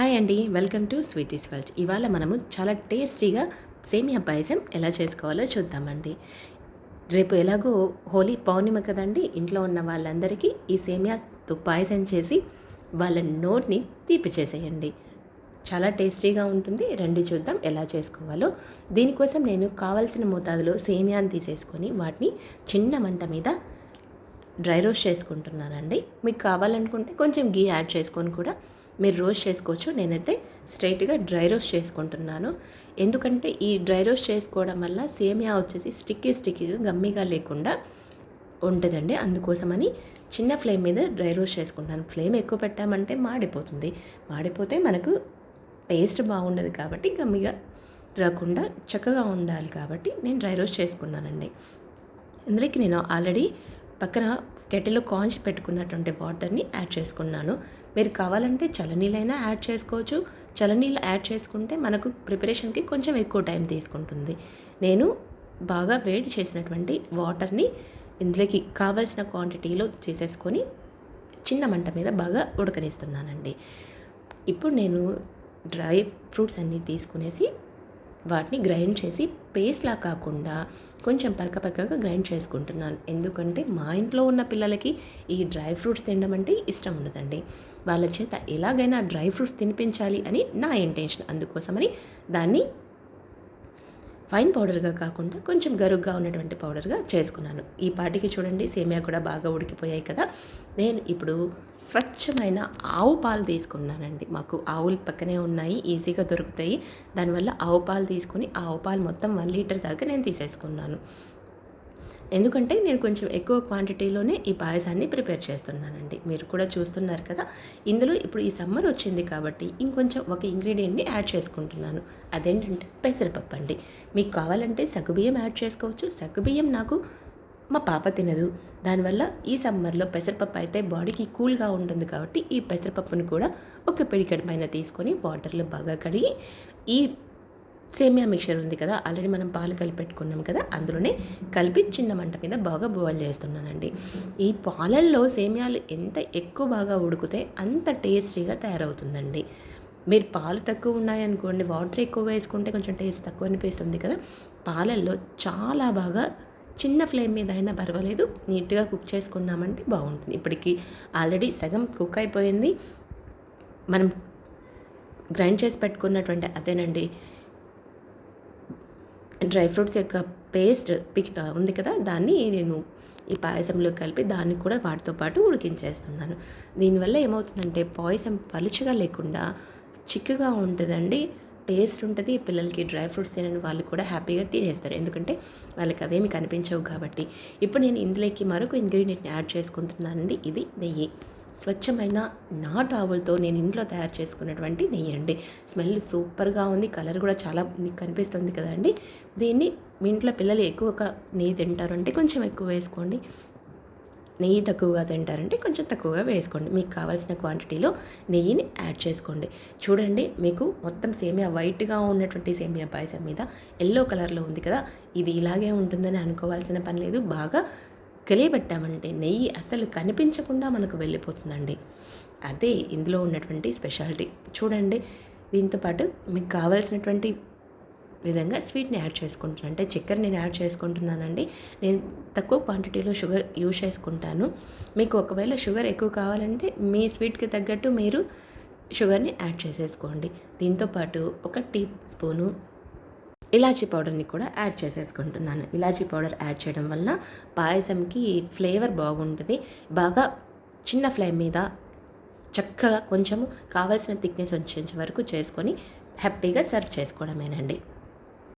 Hi అండి welcome to sweeties world. ఇవాళ మనము చాలా టేస్టీగా సేమియా పాయసం ఎలా చేసుకోవాలో చూద్దామండి. రేపు ఎలాగో హోలీ పౌర్ణిమ కదండి ఇంట్లో ఉన్న వాళ్ళందరికీ ఈ సేమియాతో పాయసం చేసి వాళ్ళ నోరుని తీపి చేసేయండి. చాలా టేస్టీగా ఉంటుంది. రండి చూద్దాం ఎలా చేసుకోవాలో. దీనికోసం నేను కావలసిన మోతాదులో సేమియాని తీసేసుకొని వాటిని చిన్న మంట మీద డ్రై రోస్ట్ చేసుకుంటున్నానండి. మీకు కావాలనుకుంటే కొంచెం గీ యాడ్ చేసుకొని కూడా మీరు రోస్ట్ చేసుకోవచ్చు. నేనైతే స్ట్రైట్గా డ్రై రోస్ట్ చేసుకుంటున్నాను. ఎందుకంటే ఈ డ్రై రోస్ట్ చేసుకోవడం వల్ల సేమియా వచ్చేసి స్టిక్కీ స్టిక్కీగా గమ్మిగా లేకుండా ఉంటుందండి. అందుకోసమని చిన్న ఫ్లేమ్ మీద డ్రై రోస్ట్ చేసుకుంటాను ఫ్లేమ్ ఎక్కువ పెట్టామంటే మాడిపోతుంది. మాడిపోతే మనకు టేస్ట్ బాగుండదు కాబట్టి గమ్మిగా రాకుండా చక్కగా ఉండాలి కాబట్టి నేను డ్రై రోస్ట్ చేసుకున్నానండి. ఇందులోకి నేను ఆల్రెడీ పక్కన కెటిల్లో కాంచి పెట్టుకున్నటువంటి వాటర్ని యాడ్ చేసుకున్నాను. మీరు కావాలంటే చలనీళ్ళైనా యాడ్ చేసుకోవచ్చు. చలనీళ్ళు యాడ్ చేసుకుంటే మనకు ప్రిపరేషన్కి కొంచెం ఎక్కువ టైం తీసుకుంటుంది. నేను బాగా వేడి చేసినటువంటి వాటర్ని ఇందులోకి కావాల్సిన క్వాంటిటీలో చేసేసుకొని చిన్న మంట మీద బాగా ఉడకనిస్తున్నానండి. ఇప్పుడు నేను డ్రై ఫ్రూట్స్ అన్నీ తీసుకునేసి వాటిని గ్రైండ్ చేసి పేస్ట్లా కాకుండా కొంచెం పరకపక్కగా గ్రైండ్ చేసుకుంటున్నాను. ఎందుకంటే మా ఇంట్లో ఉన్న పిల్లలకి ఈ డ్రై ఫ్రూట్స్ తినడం అంటే ఇష్టం ఉండదండి. వాళ్ళ చేత ఎలాగైనా డ్రై ఫ్రూట్స్ తినిపించాలి అని నా ఇంటెన్షన్ అందుకోసమని దాన్ని ఫైన్ పౌడర్గా కాకుండా కొంచెం గరుగ్గా ఉన్నటువంటి పౌడర్గా చేసుకున్నాను. ఈ పాటికి చూడండి సేమియా కూడా బాగా ఉడికిపోయాయి కదా. నేను ఇప్పుడు స్వచ్ఛమైన ఆవు పాలు తీసుకున్నానండి. మాకు ఆవులు పక్కనే ఉన్నాయి ఈజీగా దొరుకుతాయి. దానివల్ల ఆవు పాలు తీసుకుని ఆవు పాలు మొత్తం వన్ లీటర్ దాకా నేను తీసేసుకున్నాను. ఎందుకంటే నేను కొంచెం ఎక్కువ క్వాంటిటీలోనే ఈ పాయసాన్ని ప్రిపేర్ చేస్తున్నానండి. మీరు కూడా చూస్తున్నారు కదా ఇందులో ఇప్పుడు ఈ సమ్మర్ వచ్చింది కాబట్టి ఇంకొంచెం ఒక ఇంగ్రీడియంట్ని యాడ్ చేసుకుంటున్నాను. అదేంటంటే పెసరపప్పు అండి మీకు కావాలంటే సగ్గుబియ్యం యాడ్ చేసుకోవచ్చు. సగ్గుబియ్యం నాకు మా పాప తినదు. దానివల్ల ఈ సమ్మర్లో పెసరపప్పు అయితే బాడీకి కూల్గా ఉంటుంది కాబట్టి ఈ పెసరపప్పును కూడా ఒక పిడికడి పైన తీసుకొని వాటర్లో బాగా కడిగి ఈ సేమియా మిక్చర్ ఉంది కదా ఆల్రెడీ మనం పాలు కలిపి పెట్టుకున్నాం కదా అందులోనే కలిపి చిన్న మంట మీద బాగా బాయిల్ చేస్తున్నానండి. ఈ పాలల్లో సేమియాలు ఎంత ఎక్కువ బాగా ఉడికితే అంత టేస్టీగా తయారవుతుందండి. మీరు పాలు తక్కువ ఉన్నాయనుకోండి వాటర్ ఎక్కువ వేసుకుంటే కొంచెం టేస్ట్ తక్కువ అనిపిస్తుంది కదా పాలల్లో చాలా బాగా చిన్న ఫ్లేమ్ మీద అయినా పర్వాలేదు. నీట్గా కుక్ చేసుకున్నామంటే బాగుంటుంది. ఇప్పటికి ఆల్రెడీ సగం కుక్ అయిపోయింది. మనం గ్రైండ్ చేసి పెట్టుకున్నటువంటి అదేనండి డ్రై ఫ్రూట్స్ యొక్క పేస్ట్ పిక్ ఉంది కదా? దాన్ని నేను ఈ పాయసంలో కలిపి దాన్ని కూడా వాటితో పాటు ఉడికించేస్తున్నాను. దీనివల్ల ఏమవుతుందంటే పాయసం పలుచగా లేకుండా చిక్కగా ఉంటుందండి. టేస్ట్ ఉంటుంది పిల్లలకి డ్రై ఫ్రూట్స్ తినని వాళ్ళు కూడా హ్యాపీగా తినేస్తారు. ఎందుకంటే వాళ్ళకి అవేమి కనిపించవు కాబట్టి. ఇప్పుడు నేను ఇందులోకి మరొక ఇంగ్రీడియంట్ని యాడ్ చేసుకుంటున్నానండి. ఇది నెయ్యి. స్వచ్ఛమైన నాట్ ఆవులతో నేను ఇంట్లో తయారు చేసుకున్నటువంటి నెయ్యి అండి. స్మెల్ సూపర్గా ఉంది కలర్ కూడా చాలా మీకు కనిపిస్తుంది కదండి. దీన్ని మీ ఇంట్లో పిల్లలు ఎక్కువగా నెయ్యి తింటారంటే కొంచెం ఎక్కువ వేసుకోండి. నెయ్యి తక్కువగా తింటారంటే కొంచెం తక్కువగా వేసుకోండి. మీకు కావాల్సిన క్వాంటిటీలో నెయ్యిని యాడ్ చేసుకోండి. చూడండి మీకు మొత్తం సేమియా వైట్గా ఉన్నటువంటి సేమియా పాయసం మీద ఎల్లో కలర్లో ఉంది కదా ఇది ఇలాగే ఉంటుందని అనుకోవాల్సిన పని లేదు. బాగా కలియబెట్టామంటే నెయ్యి అసలు కనిపించకుండా మనకు వెళ్ళిపోతుందండి. అదే ఇందులో ఉన్నటువంటి స్పెషాలిటీ చూడండి దీంతోపాటు మీకు కావాల్సినటువంటి విధంగా స్వీట్ని యాడ్ చేసుకుంటున్నాను అంటే చక్కెర నేను యాడ్ చేసుకుంటున్నానండి. నేను తక్కువ క్వాంటిటీలో షుగర్ యూజ్ చేసుకుంటాను. మీకు ఒకవేళ షుగర్ ఎక్కువ కావాలంటే మీ స్వీట్కి తగ్గట్టు మీరు షుగర్ని యాడ్ చేసేసుకోండి. దీంతోపాటు ఒక టీ స్పూను ఇలాచీ పౌడర్ని కూడా యాడ్ చేసేసుకుంటున్నాను. ఇలాచీ పౌడర్ యాడ్ చేయడం వల్ల పాయసంకి ఫ్లేవర్ బాగుంటుంది. బాగా చిన్న ఫ్లేమ్ మీద చక్కగా కొంచెము కావాల్సిన థిక్నెస్ వచ్చేంత వరకు చేసుకొని హ్యాపీగా సర్వ్ చేసుకోవడమేనండి.